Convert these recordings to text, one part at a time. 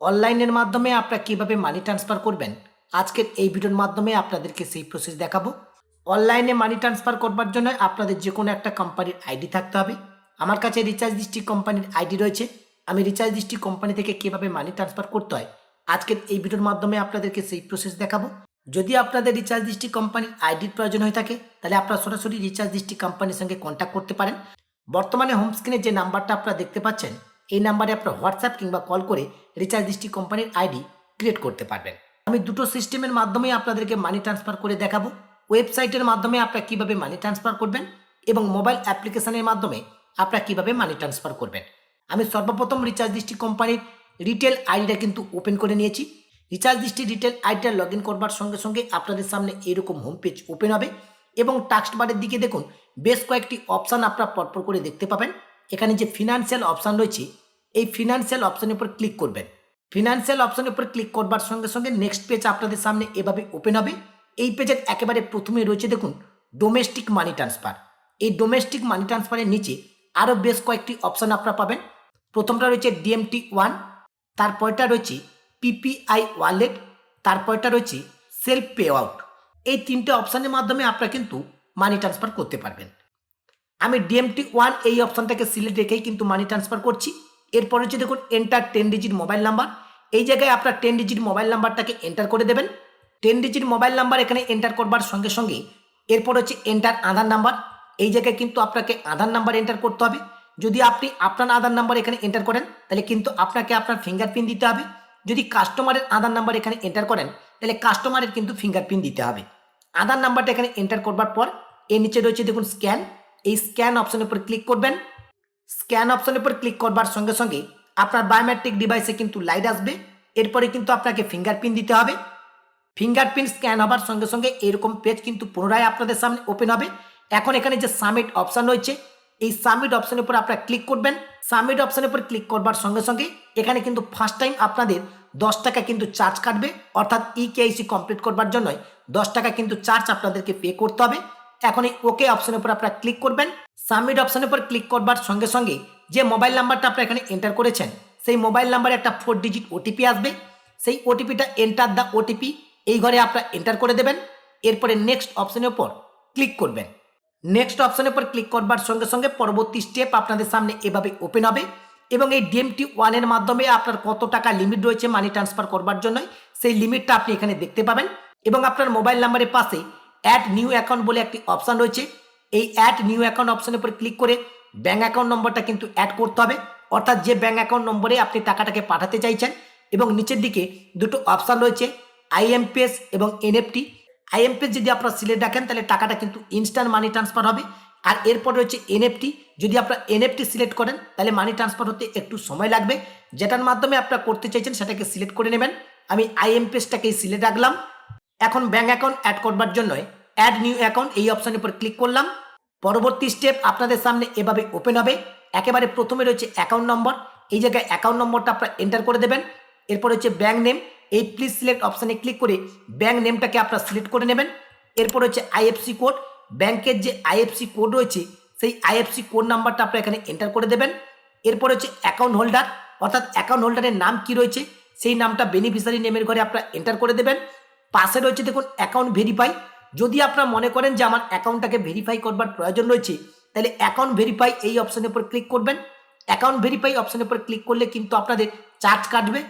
অনলাইনের মাধ্যমে আপনারা কীভাবে মানি ট্রান্সফার করবেন? আজকের এই ভিডিওর মাধ্যমে আপনাদেরকে সেই প্রসেস দেখাবো। অনলাইনে মানি ট্রান্সফার করবার জন্য আপনাদের যে কোনো একটা কোম্পানির আইডি থাকতে হবে। আমার কাছে রিচার্জ ডিস্ট্রিক্ট কোম্পানির আইডি রয়েছে। আমি রিচার্জ ডিস্ট্রিক্ট কোম্পানি থেকে কীভাবে মানি ট্রান্সফার করতে হয়, আজকের এই ভিডিওর মাধ্যমে আপনাদেরকে সেই প্রসেস দেখাবো। যদি আপনাদের রিচার্জ ডিস্ট্রিক্ট কোম্পানির আইডির প্রয়োজন হয়ে থাকে, তাহলে আপনারা সরাসরি রিচার্জ ডিস্ট্রিক্ট কোম্পানির সঙ্গে কন্ট্যাক্ট করতে পারেন। বর্তমানে হোম স্ক্রিনে যে নাম্বারটা আপনারা দেখতে পাচ্ছেন এই নাম্বারে আপনার হোয়াটসঅ্যাপ কিংবা কল করে রিচার্জ ডিস্ট্রিক্ট কোম্পানির আইডি ক্রিয়েট করতে পারবেন। আমি দুটো সিস্টেমের মাধ্যমে আপনাদেরকে মানি ট্রান্সফার করে দেখাবো। ওয়েবসাইটের মাধ্যমে আপনারা কীভাবে মানি ট্রান্সফার করবেন এবং মোবাইল অ্যাপ্লিকেশনের মাধ্যমে আপনারা কীভাবে মানি ট্রান্সফার করবেন। আমি সর্বপ্রথম রিচার্জ ডিস্ট্রিক্ট কোম্পানির রিটেল আইডিটা কিন্তু ওপেন করে নিয়েছি। রিচার্জ ডিস্ট্রিক্ট রিটেল আইডিটা লগ ইন করবার সঙ্গে সঙ্গে আপনাদের সামনে এরকম হোম পেজ ওপেন হবে এবং টাক্সট বারের দিকে দেখুন, বেশ কয়েকটি অপশান আপনারা পরপর করে দেখতে পাবেন। এখানে যে ফিনান্সিয়াল অপশান রয়েছে, এই ফিনান্সিয়াল অপশানের উপর ক্লিক করবেন। ফিনান্সিয়াল অপশানের উপর ক্লিক করবার সঙ্গে সঙ্গে নেক্সট পেজ আপনাদের সামনে এভাবে ওপেন হবে। এই পেজের একেবারে প্রথমে রয়েছে দেখুন ডোমেস্টিক মানি ট্রান্সফার এই ডোমেস্টিক মানি ট্রান্সফারের নিচে আরও বেশ কয়েকটি অপশান আপনারা পাবেন। প্রথমটা রয়েছে ডিএমটি ওয়ান তারপরটা রয়েছে পিপিআই ওয়ালেট তারপরটা রয়েছে সেলফ পে আউট এই তিনটে অপশানের মাধ্যমে আপনারা কিন্তু মানি ট্রান্সফার করতে পারবেন। আমি ডিএমটি ওয়ান এই অপশানটাকে সিলেক্ট রেখেই কিন্তু মানি ট্রান্সফার করছি। এরপর হচ্ছে দেখুন enter ten digit mobile number এই জায়গায় আপনার টেন ডিজিট মোবাইল নাম্বারটাকে এন্টার করে দেবেন। টেন ডিজিট মোবাইল নাম্বার এখানে এন্টার করবার সঙ্গে সঙ্গে এরপর হচ্ছে এন্টার আধার নাম্বার এই জায়গায় কিন্তু আপনাকে আধার নাম্বার এন্টার করতে হবে। যদি আপনি আপনার আধার নাম্বার এখানে এন্টার করেন, তাহলে কিন্তু আপনাকে আপনার ফিঙ্গারপ্রিন্ট দিতে হবে। যদি কাস্টমারের আধার নাম্বার এখানে এন্টার করেন, তাহলে কাস্টমারের কিন্তু ফিঙ্গারপ্রিন্ট দিতে হবে। আধার নাম্বারটা এখানে এন্টার করবার পর, এর নিচে রয়েছে দেখুন স্ক্যান এই স্ক্যান অপশনের উপর ক্লিক করবেন। স্ক্যান অপশনের উপর ক্লিক করবার সঙ্গে সঙ্গে আপনার বায়োমেট্রিক ডিভাইসে কিন্তু লাইট আসবে। এরপরে কিন্তু আপনাকে ফিঙ্গারপ্রিন্ট দিতে হবে। ফিঙ্গারপ্রিন্ট স্ক্যান হবার সঙ্গে সঙ্গে এরকম পেজ কিন্তু পুনরায় আপনাদের সামনে ওপেন হবে। এখন এখানে যে সাবমিট অপশান রয়েছে, এই সাবমিট অপশনের উপর আপনারা ক্লিক করবেন। সাবমিট অপশনের উপর ক্লিক করবার সঙ্গে সঙ্গে এখানে কিন্তু ফার্স্ট টাইম আপনাদের দশ টাকা কিন্তু চার্জ কাটবে। অর্থাৎ ই কেআইসি কমপ্লিট করবার জন্যই দশ টাকা কিন্তু চার্জ আপনাদেরকে পে করতে হবে। এখন এই ওকে অপশনের উপর আপনারা ক্লিক করবেন। সাবমিট অপশনের উপর ক্লিক করবার সঙ্গে সঙ্গে যে মোবাইল নাম্বারটা আপনারা এখানে এন্টার করেছেন, সেই মোবাইল নাম্বারে একটা ফোর ডিজিট ওটিপি আসবে। সেই ওটিপিটা এন্টার দ্য ওটিপি এই ঘরে আপনারা এন্টার করে দেবেন। এরপরে নেক্সট অপশনের উপর ক্লিক করবেন। নেক্সট অপশনের উপর ক্লিক করবার সঙ্গে সঙ্গে পরবর্তী স্টেপ আপনাদের সামনে এভাবে ওপেন হবে এবং এই ডিএমটি ওয়ানের মাধ্যমে আপনার কত টাকা লিমিট রয়েছে মানি ট্রান্সফার করবার জন্য সেই লিমিটটা আপনি এখানে দেখতে পাবেন এবং আপনার মোবাইল নাম্বারের পাশে অ্যাড নিউ অ্যাকাউন্ট বলে একটি অপশান রয়েছে। এই অ্যাড নিউ অ্যাকাউন্ট অপশনের উপর ক্লিক করে ব্যাঙ্ক অ্যাকাউন্ট নম্বরটা কিন্তু অ্যাড করতে হবে। অর্থাৎ যে ব্যাঙ্ক অ্যাকাউন্ট নম্বরে আপনি টাকাটাকে পাঠাতে চাইছেন এবং নিচের দিকে দুটো অপশান রয়েছে আইএমপিএস এবং এনএফটি আইএমপিএস যদি আপনারা সিলেক্ট রাখেন তাহলে টাকাটা কিন্তু ইনস্ট্যান্ট মানি ট্রান্সফার হবে। আর এরপর রয়েছে এনএফটি যদি আপনারা এনএফটি সিলেক্ট করেন, তাহলে মানি ট্রান্সফার হতে একটু সময় লাগবে। যেটার মাধ্যমে আপনারা করতে চাইছেন, সেটাকে সিলেক্ট করে নেবেন। আমি আইএমপিএসটাকেই সিলেক্ট রাখলাম। এখন ব্যাঙ্ক অ্যাকাউন্ট অ্যাড করবার জন্য অ্যাড নিউ অ্যাকাউন্ট এই অপশানের উপর ক্লিক করলাম। পরবর্তী স্টেপ আপনাদের সামনে এভাবে ওপেন হবে। একেবারে প্রথমে রয়েছে অ্যাকাউন্ট নম্বর এই জায়গায় অ্যাকাউন্ট নম্বরটা আপনারা এন্টার করে দেবেন। এরপর হচ্ছে ব্যাঙ্ক নেম এই প্লিজ সিলেক্ট অপশানে ক্লিক করে ব্যাঙ্ক নেমটাকে আপনারা সিলেক্ট করে নেবেন। এরপর হচ্ছে আইএফসি কোড ব্যাংকের যে আইএফসি কোড রয়েছে, সেই আইএফসি কোড নাম্বারটা আপনারা এখানে এন্টার করে দেবেন। এরপর হচ্ছে অ্যাকাউন্ট হোল্ডার অর্থাৎ অ্যাকাউন্ট হোল্ডারের নাম কি রয়েছে, সেই নামটা বেনিফিশিয়ারি নেমের ঘরে আপনারা এন্টার করে দেবেন। পাশে রয়েছে দেখুন অ্যাকাউন্ট ভেরিফাই যদি আপনারা মনে করেন যে আমার অ্যাকাউন্টটাকে ভেরিফাই করবার প্রয়োজন রয়েছে, তাহলে অ্যাকাউন্ট ভেরিফাই এই অপশনের উপর ক্লিক করবেন। অ্যাকাউন্ট ভেরিফাই অপশনের উপর ক্লিক করলে কিন্তু আপনাদের চার্জ কাটবে।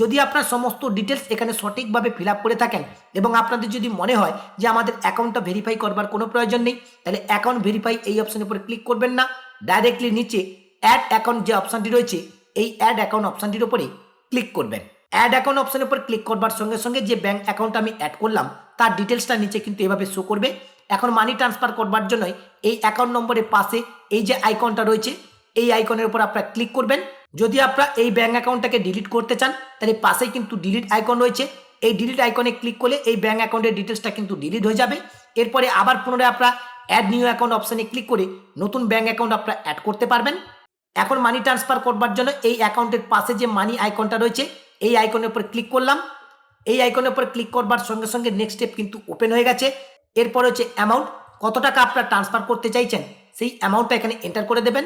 যদি আপনার সমস্ত ডিটেলস এখানে সঠিকভাবে ফিল করে থাকেন এবং আপনাদের যদি মনে হয় যে আমাদের অ্যাকাউন্টটা ভেরিফাই করবার কোনো প্রয়োজন নেই, তাহলে অ্যাকাউন্ট ভেরিফাই এই অপশনের উপর ক্লিক করবেন না। ডাইরেক্টলি নিচে অ্যাড অ্যাকাউন্ট যে অপশানটি রয়েছে, এই অ্যাড অ্যাকাউন্ট অপশানটির উপরে ক্লিক করবেন। অ্যাড অ্যাকাউন্ট অপশনের উপর ক্লিক করবার সঙ্গে সঙ্গে যে ব্যাঙ্ক অ্যাকাউন্ট আমি অ্যাড করলাম, তার ডিটেলসটা নিচে কিন্তু এভাবে শো করবে। এখন মানি ট্রান্সফার করবার জন্যই এই অ্যাকাউন্ট নম্বরের পাশে এই যে আইকনটা রয়েছে, এই আইকনের উপর আপনারা ক্লিক করবেন। যদি আপনারা এই ব্যাঙ্ক অ্যাকাউন্টটাকে ডিলিট করতে চান, তাহলে পাশেই কিন্তু ডিলিট আইকন রয়েছে। এই ডিলিট আইকনে ক্লিক করলে এই ব্যাঙ্ক অ্যাকাউন্টের ডিটেলসটা কিন্তু ডিলিট হয়ে যাবে। এরপরে আবার পুনরায় আপনারা অ্যাড নিউ অ্যাকাউন্ট অপশানে ক্লিক করে নতুন ব্যাঙ্ক অ্যাকাউন্ট আপনারা অ্যাড করতে পারবেন। এখন মানি ট্রান্সফার করবার জন্য এই অ্যাকাউন্টের পাশে যে মানি আইকনটা রয়েছে এই আইকনের উপর ক্লিক করলাম। এই আইকনের উপর ক্লিক করবার সঙ্গে সঙ্গে নেক্সট স্টেপ কিন্তু ওপেন হয়ে গেছে। এরপর হচ্ছে অ্যামাউন্ট কত টাকা আপনারা ট্রান্সফার করতে চাইছেন, সেই অ্যামাউন্টটা এখানে এন্টার করে দেবেন।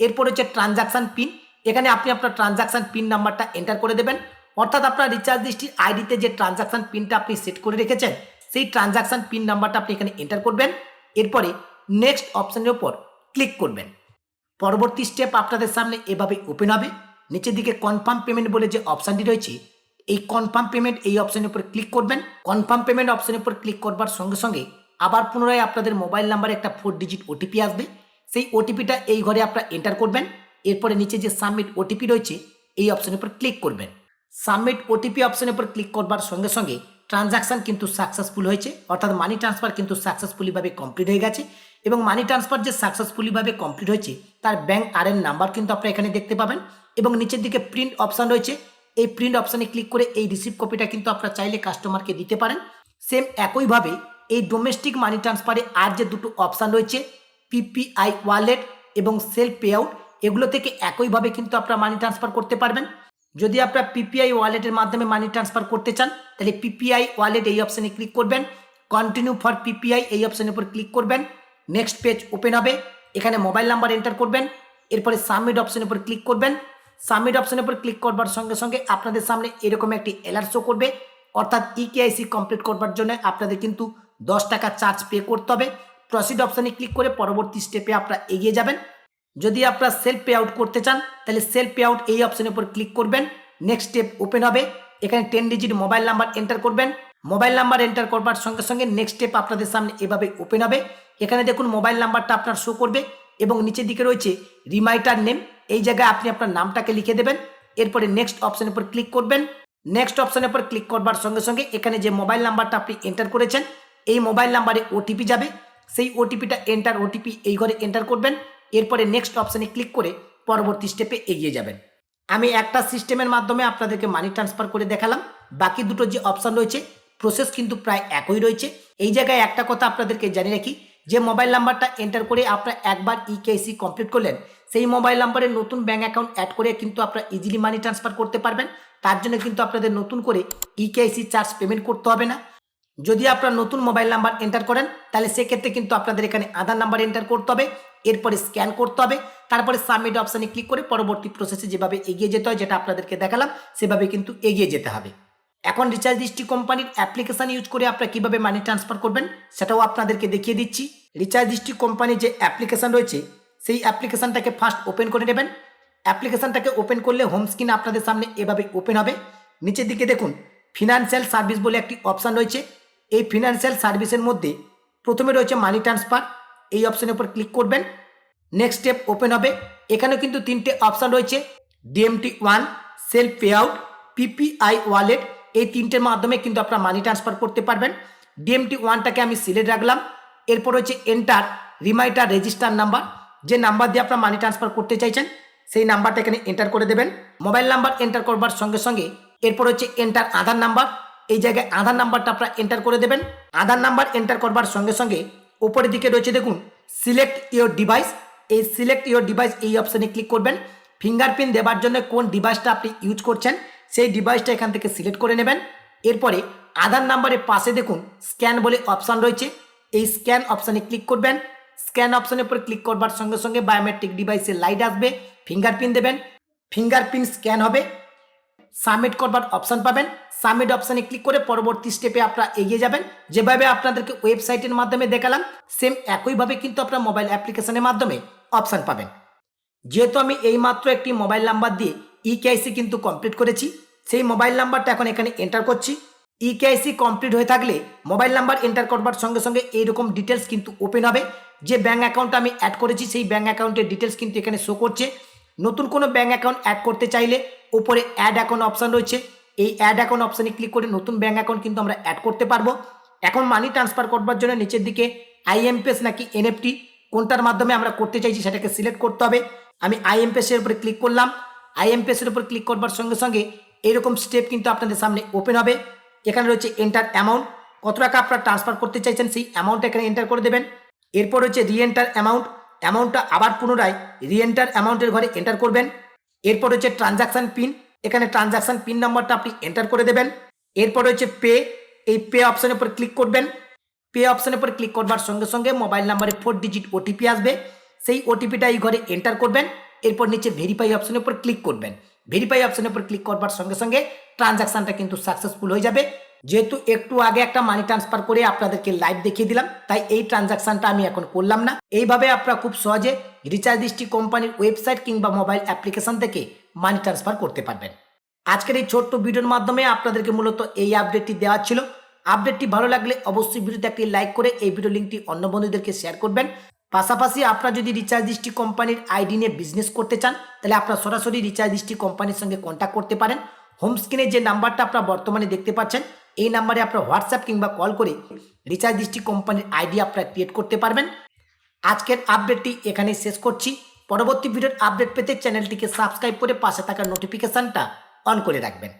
এরপর হচ্ছে ট্রানজাকশান পিন এখানে আপনি আপনার ট্রানজাকশান পিন নাম্বারটা এন্টার করে দেবেন। অর্থাৎ আপনার রিচার্জ দৃষ্টির আইডিতে যে ট্রানজাকশান পিনটা আপনি সেট করে রেখেছেন, সেই ট্রানজাকশন পিন নাম্বারটা আপনি এখানে এন্টার করবেন। এরপরে নেক্সট অপশানের উপর ক্লিক করবেন। পরবর্তী স্টেপ আপনাদের সামনে এভাবে ওপেন হবে। নিচের দিকে কনফার্ম পেমেন্ট বলে যে অপশানটি রয়েছে, এই কনফার্ম পেমেন্ট এই অপশানের উপর ক্লিক করবেন। কনফার্ম পেমেন্ট অপশানের উপর ক্লিক করবার সঙ্গে সঙ্গে আবার পুনরায় আপনাদের মোবাইল নাম্বারে একটা ফোর ডিজিট ওটিপি আসবে। সেই ওটিপিটা এই ঘরে আপনারা এন্টার করবেন। এরপরে নিচে যে সাবমিট ওটিপি রয়েছে, এই অপশানের উপর ক্লিক করবেন। সাবমিট ওটিপি অপশানের উপর ক্লিক করবার সঙ্গে সঙ্গে ট্রানজাকশান কিন্তু সাকসেসফুল হয়েছে, অর্থাৎ মানি ট্রান্সফার কিন্তু সাকসেসফুলিভাবে কমপ্লিট হয়ে গেছে। এবং মানি ট্রান্সফার যে সাকসেসফুলিভাবে কমপ্লিট হয়েছে, তার ব্যাঙ্ক আর এন নাম্বার কিন্তু আপনারা এখানে দেখতে পাবেন। এবং নিচের দিকে প্রিন্ট অপশান রয়েছে। এই প্রিন্ট অপশানে ক্লিক করে এই রিসিভ কপিটা কিন্তু আপনারা চাইলে কাস্টমারকে দিতে পারেন। সেম একইভাবে এই ডোমেস্টিক মানি ট্রান্সফারে আর যে দুটো অপশান রয়েছে পিপিআই ওয়ালেট এবং সেলফ পে আউট এগুলো থেকে একইভাবে কিন্তু আপনারা মানি ট্রান্সফার করতে পারবেন। যদি আপনারা পিপিআই ওয়ালেটের মাধ্যমে মানি ট্রান্সফার করতে চান, তাহলে পিপিআই ওয়ালেট এই অপশানে ক্লিক করবেন। কন্টিনিউ ফর পিপিআই এই অপশানের উপর ক্লিক করবেন। নেক্সট পেজ ওপেন হবে। এখানে মোবাইল নাম্বার এন্টার করবেন। এরপরে সাবমিট অপশানের উপর ক্লিক করবেন। সাবমিট অপশানের উপর ক্লিক করবার সঙ্গে সঙ্গে আপনাদের সামনে এরকম একটি অ্যালার্ট শো করবে। অর্থাৎ E ইকেআইসি কমপ্লিট করবার জন্য আপনাদের কিন্তু দশ টাকা চার্জ পে করতে হবে। প্রসিড অপশানে ক্লিক করে পরবর্তী স্টেপে আপনারা এগিয়ে যাবেন। যদি আপনারা সেলফ পে আউট করতে চান, তাহলে সেলফ পে আউট এই অপশানের উপর ক্লিক করবেন। নেক্সট স্টেপ ওপেন হবে। এখানে ten digit mobile number enter করবেন। মোবাইল নাম্বার এন্টার করবার সঙ্গে সঙ্গে নেক্সট স্টেপ আপনাদের সামনে এভাবে ওপেন হবে। এখানে দেখুন মোবাইল নাম্বারটা আপনার শো করবে এবং নিচের দিকে রয়েছে রিমাইটার নেম এই জায়গায় আপনি আপনার নামটাকে লিখে দেবেন। এরপরে নেক্সট অপশানের উপর ক্লিক করবেন। নেক্সট অপশানের উপর ক্লিক করবার সঙ্গে সঙ্গে এখানে যে মোবাইল নাম্বারটা আপনি এন্টার করেছেন, এই মোবাইল নাম্বারে ওটিপি যাবে। সেই ওটিপিটা এন্টার ওটিপি এই ঘরে এন্টার করবেন। এরপরে নেক্সট অপশানে ক্লিক করে পরবর্তী স্টেপে এগিয়ে যাবেন। আমি একটা সিস্টেমের মাধ্যমে আপনাদেরকে মানি ট্রান্সফার করে দেখালাম। বাকি দুটো যে অপশান রয়েছে প্রসেস কিন্তু প্রায় একই রয়েছে। এই জায়গায় একটা কথা আপনাদেরকে জানিয়ে রাখি, যে মোবাইল নাম্বারটা এন্টার করে আপনারা একবার E ইকেআইসি কমপ্লিট করলেন, সেই মোবাইল নাম্বারে নতুন ব্যাঙ্ক অ্যাকাউন্ট অ্যাড করে কিন্তু আপনারা ইজিলি মানি ট্রান্সফার করতে পারবেন। তার জন্য কিন্তু আপনাদের নতুন করে E ইকেআইসি চার্জ পেমেন্ট করতে হবে না। যদি আপনার নতুন মোবাইল নাম্বার এন্টার করেন, তাহলে সেক্ষেত্রে কিন্তু আপনাদের এখানে আধার নাম্বার এন্টার করতে হবে, এরপরে স্ক্যান করতে হবে, তারপরে সাবমিট অপশানে ক্লিক করে পরবর্তী প্রসেসে যেভাবে এগিয়ে যেতে হয়, যেটা আপনাদেরকে দেখালাম, সেভাবে কিন্তু এগিয়ে যেতে হবে। এখন রিচার্জ দৃষ্টি কোম্পানির অ্যাপ্লিকেশন ইউজ করে আপনারা কীভাবে মানি ট্রান্সফার করবেন, সেটাও আপনাদেরকে দেখিয়ে দিচ্ছি। রিচার্জ দৃষ্টি কোম্পানির যে অ্যাপ্লিকেশন রয়েছে, সেই অ্যাপ্লিকেশনটাকে ফার্স্ট ওপেন করে নেবেন। অ্যাপ্লিকেশনটাকে ওপেন করলে হোম স্ক্রিন আপনাদের সামনে এভাবে ওপেন হবে। নিচের দিকে দেখুন ফিনান্সিয়াল সার্ভিস বলে একটি অপশান রয়েছে। এই ফিনান্সিয়াল সার্ভিসের মধ্যে প্রথমে রয়েছে মানি ট্রান্সফার এই অপশানের উপর ক্লিক করবেন। নেক্সট স্টেপ ওপেন হবে। এখানেও কিন্তু তিনটে অপশান রয়েছে। DMT one self pay out PPI wallet এই তিনটের মাধ্যমে কিন্তু আপনারা মানি ট্রান্সফার করতে পারবেন। ডিএমটি ওয়ানটাকে আমি সিলেক্ট রাখলাম। এরপর হচ্ছে এন্টার রিমাইটার রেজিস্টার নাম্বার যে নাম্বার দিয়ে আপনারা মানি ট্রান্সফার করতে চাইছেন, সেই নাম্বারটা এখানে এন্টার করে দেবেন। মোবাইল নাম্বার এন্টার করবার সঙ্গে সঙ্গে এরপর হচ্ছে এন্টার আধার নাম্বার এই জায়গায় আধার নাম্বারটা আপনারা এন্টার করে দেবেন। আধার নাম্বার এন্টার করবার সঙ্গে সঙ্গে উপরের দিকে রয়েছে দেখুন সিলেক্ট ইওর ডিভাইস এই সিলেক্ট ইওর ডিভাইস এই অপশানে ক্লিক করবেন। ফিঙ্গারপ্রিন্ট দেওয়ার জন্য কোন ডিভাইসটা আপনি ইউজ করছেন সেই ডিভাইসটা এখান থেকে সিলেক্ট করে নেবেন। এরপরে আধার নাম্বারের পাশে দেখুন স্ক্যান বলে অপশান রয়েছে। এই স্ক্যান অপশানে ক্লিক করবেন। স্ক্যান অপশানের উপর ক্লিক করবার সঙ্গে সঙ্গে বায়োমেট্রিক ডিভাইসের লাইট আসবে। ফিঙ্গারপ্রিন্ট দেবেন। ফিঙ্গারপ্রিন্ট স্ক্যান হবে। সাবমিট করবার অপশান পাবেন। সাবমিট অপশানে ক্লিক করে পরবর্তী স্টেপে আপনারা এগিয়ে যাবেন। যেভাবে আপনাদেরকে ওয়েবসাইটের মাধ্যমে দেখালাম সেম একইভাবে কিন্তু আপনার মোবাইল অ্যাপ্লিকেশনের মাধ্যমে অপশান পাবেন। যেহেতু আমি এইমাত্র একটি মোবাইল নাম্বার দিয়ে ইকেআইসি কিন্তু কমপ্লিট করেছি। সেই মোবাইল নাম্বারটা এখন এখানে এন্টার করছি। ইকেআইসি কমপ্লিট হয়ে থাকলে মোবাইল নাম্বার এন্টার করবার সঙ্গে সঙ্গে এইরকম ডিটেলস কিন্তু ওপেন হবে। যে ব্যাঙ্ক অ্যাকাউন্ট আমি অ্যাড করেছি, সেই ব্যাঙ্ক অ্যাকাউন্টের ডিটেলস কিন্তু এখানে শো করছে। নতুন কোনো ব্যাঙ্ক অ্যাকাউন্ট অ্যাড করতে চাইলে ওপরে অ্যাড অ্যাকাউন্ট অপশান রয়েছে। এই অ্যাড অ্যাকাউন্ট অপশানে ক্লিক করে নতুন ব্যাঙ্ক অ্যাকাউন্ট কিন্তু আমরা অ্যাড করতে পারব। এখন মানি ট্রান্সফার করবার জন্য নিচের দিকে আইএমপিএস নাকি এনএফটি কোনটার মাধ্যমে আমরা করতে চাইছি সেটাকে সিলেক্ট করতে হবে। আমি আইএমপিএসের উপরে ক্লিক করলাম। আইএমপিএসের উপর ক্লিক করবার সঙ্গে সঙ্গে এরকম স্টেপ কিন্তু আপনাদের সামনে ওপেন হবে। এখানে রয়েছে এন্টার অ্যামাউন্ট কত টাকা আপনারা ট্রান্সফার করতে চাইছেন সেই অ্যামাউন্ট এখানে এন্টার করে দেবেন। এরপর হচ্ছে রিএন্টার অ্যামাউন্ট অ্যামাউন্টটা আবার পুনরায় রিএন্টার অ্যামাউন্টের ঘরে এন্টার করবেন। এরপর হচ্ছে ট্রানজাকশান পিন এখানে ট্রানজাকশান পিন নাম্বারটা আপনি এন্টার করে দেবেন। এরপর হচ্ছে পে এই পে অপশানের উপর ক্লিক করবেন। পে অপশানের উপর ক্লিক করবার সঙ্গে সঙ্গে মোবাইল নাম্বারে ফোর ডিজিট ওটিপি আসবে। সেই ওটিপিটা এই ঘরে এন্টার করবেন। এরপর নিচে ভেরিফাই অপশনের উপর ক্লিক করবেন। ভেরিফাই অপশনের উপর ক্লিক করবার সঙ্গে সঙ্গে ট্রানজাকশনটা কিন্তু সাকসেসফুল হয়ে যাবে। যেহেতু একটু আগে একটা মানি ট্রান্সফার করে আপনাদেরকে লাইভ দেখিয়ে দিলাম, তাই এই ট্রানজাকশনটা আমি এখন করলাম না। এইভাবে আপনারা খুব সহজে রিচার্জ দৃষ্টি কোম্পানির ওয়েবসাইট কিংবা মোবাইল অ্যাপ্লিকেশন থেকে মানি ট্রান্সফার করতে পারবেন। আজকের এই ছোট্ট ভিডিওর মাধ্যমে আপনাদেরকে মূলত এই আপডেটটি দেওয়া ছিল। আপডেটটি ভালো লাগলে অবশ্যই ভিডিওতে একটি লাইক করে এই ভিডিও লিঙ্কটি অন্য বন্ধুদেরকে শেয়ার করবেন। পাশাপাশি আপনারা যদি রিচার্জ দৃষ্টি কোম্পানির আইডি নিয়ে বিজনেস করতে চান, তাহলে আপনারা সরাসরি রিচার্জ দৃষ্টি কোম্পানির সঙ্গে কন্ট্যাক্ট করতে পারেন। হোম স্ক্রিনে যে নাম্বারটা আপনারা বর্তমানে দেখতে পাচ্ছেন, এই নাম্বারে আপনারা হোয়াটসঅ্যাপ কিংবা কল করে রিচার্জ দৃষ্টি কোম্পানির আইডি আপনারা ক্রিয়েট করতে পারবেন। আজকের আপডেটটি এখানেই শেষ করছি। পরবর্তী ভিডিওর আপডেট পেতে চ্যানেলটিকে সাবস্ক্রাইব করে পাশে থাকা নোটিফিকেশনটা অন করে রাখবেন।